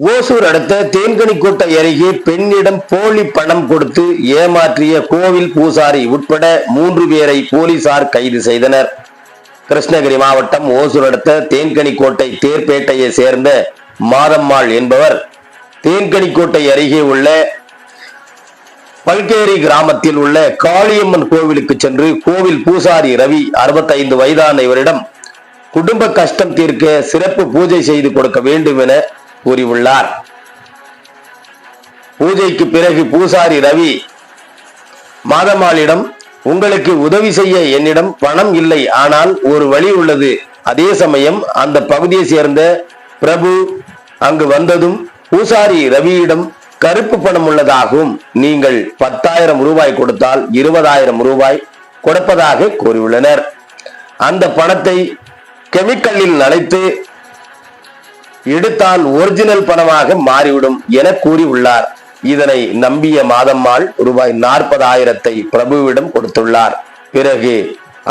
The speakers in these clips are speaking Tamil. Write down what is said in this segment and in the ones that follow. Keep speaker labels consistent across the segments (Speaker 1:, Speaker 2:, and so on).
Speaker 1: ஓசூர் அடுத்த தேன்கனிக்கோட்டை அருகே பெண்ணிடம் போலி பணம் கொடுத்து ஏமாற்றிய கோவில் பூசாரி உட்பட மூன்று பேரை போலீசார் கைது செய்தனர். கிருஷ்ணகிரி மாவட்டம் ஓசூர் அடுத்த தேன்கனிக்கோட்டை தேர்பேட்டையை சேர்ந்த மாதம்மாள் என்பவர் தேன்கனிக்கோட்டை அருகே உள்ள பல்கேரி கிராமத்தில் உள்ள காளியம்மன் கோவிலுக்கு சென்று கோவில் பூசாரி ரவி 65 வயதான இவரிடம் குடும்ப கஷ்டம் தீர்க்க சிறப்பு பூஜை செய்து கொடுக்க வேண்டும் என கூறியுள்ளார். பூஜைக்கு பிறகு பூசாரி ரவி மாதம்மாளிடம் உங்களுக்கு உதவி செய்ய என்னிடம் பணம் இல்லை. ஆனால் ஒரு வழி உள்ளது. அதே சமயம் அந்த பகுதியை சேர்ந்த பிரபு அங்கு வந்ததும் பூசாரி ரவியிடம் கருப்பு பணம் உள்ளதாகவும் நீங்கள் பத்தாயிரம் ரூபாய் கொடுத்தால் இருபதாயிரம் ரூபாய் கொடுப்பதாக கூறியுள்ளனர். அந்த பணத்தை கெமிக்கலில் நனைத்து எடுத்தால் ஒரிஜினல் பணமாக மாறிவிடும் என கூறியுள்ளார். இதனை நம்பிய மாதம்மாள் ரூபாய் நாற்பதாயிரத்தை பிரபுவிடம் கொடுத்துள்ளார். பிறகு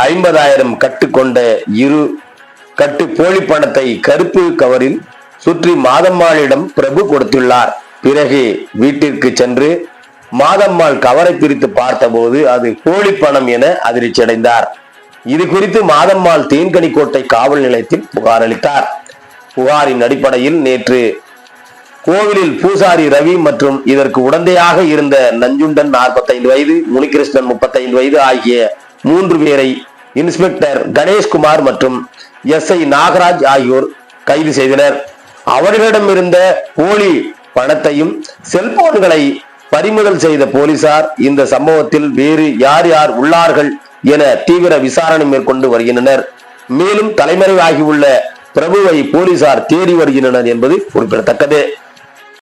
Speaker 1: ஐம்பதாயிரம் கட்டு கொண்ட இரு கட்டு போலி பணத்தை கருப்பு கவரில் சுற்றி மாதம்மாளிடம் பிரபு கொடுத்துள்ளார். பிறகு வீட்டிற்கு சென்று மாதம்மாள் கவரை பிரித்து பார்த்தபோது அது போலி பணம் என அதிர்ச்சியடைந்தார். இது குறித்து மாதம்மாள் தேன்கனிக்கோட்டை காவல் நிலையத்தில் புகாரளித்தார் புகாரின் அடிப்படையில் நேற்று கோவிலில் பூசாரி ரவி மற்றும் இதற்கு உடந்தையாக இருந்த நஞ்சுண்டன் 45 வயது முனிகிருஷ்ணன் 35 வயது ஆகிய மூன்று பேரை இன்ஸ்பெக்டர் கணேஷ்குமார் மற்றும் எஸ் ஐ நாகராஜ் ஆகியோர் கைது செய்தனர். அவர்களிடம் இருந்த போலி பணத்தையும் செல்போன்களை பறிமுதல் செய்த போலீசார் இந்த சம்பவத்தில் வேறு யார் யார் உள்ளார்கள் என தீவிர விசாரணை மேற்கொண்டு வருகின்றனர். மேலும் தலைமறைவாகியுள்ள பிரபுவை போலீசார் தேடி வருகின்றனர் என்பது குறிப்பிடத்தக்கது.